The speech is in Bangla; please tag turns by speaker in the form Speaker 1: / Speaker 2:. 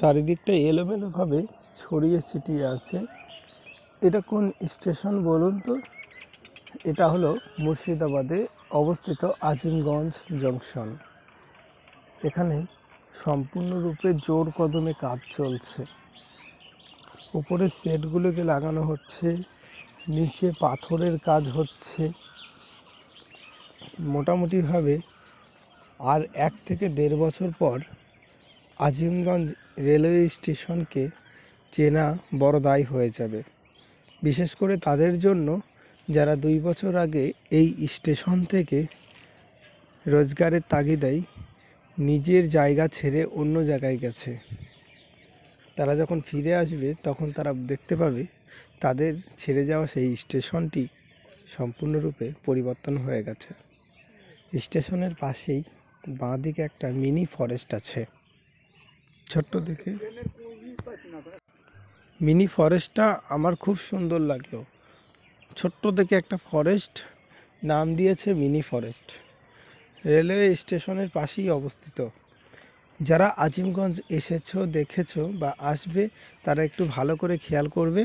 Speaker 1: চারিদিকটা এলোমেলোভাবে ছড়িয়ে ছিটিয়ে আছে। এটা কোন স্টেশন বলুন তো? এটা হলো মুর্শিদাবাদে অবস্থিত আজিমগঞ্জ জংশন। এখানে সম্পূর্ণরূপে জোর কদমে কাজ চলছে। উপরের সেটগুলোকে লাগানো হচ্ছে, নিচে পাথরের কাজ হচ্ছে। মোটামুটিভাবে আর এক থেকে দেড় বছর পর আজিমগঞ্জ রেলওয়ে স্টেশনকে চেনা বড় দায় হয়ে যাবে। বিশেষ করে তাদের জন্য যারা দুই বছর আগে এই স্টেশন থেকে রোজগারের তাগিদায় নিজের জায়গা ছেড়ে অন্য জায়গায় গেছে। তারা যখন ফিরে আসবে, তখন তারা দেখতে পাবে তাদের ছেড়ে যাওয়া সেই স্টেশনটি সম্পূর্ণরূপে পরিবর্তন হয়ে গেছে। স্টেশনের পাশেই বাঁদিকে একটা মিনি ফরেস্ট আছে। ছোট্ট দেখে। মিনি ফরেস্টটা আমার খুব সুন্দর লাগল। ছোট্ট দেখে একটা ফরেস্ট নাম দিয়েছে মিনি ফরেস্ট। রেলওয়ে স্টেশনের পাশেই অবস্থিত। যারা আজিমগঞ্জ এসেছ, দেখেছ বা আসবে, তারা একটু ভালো করে খেয়াল করবে।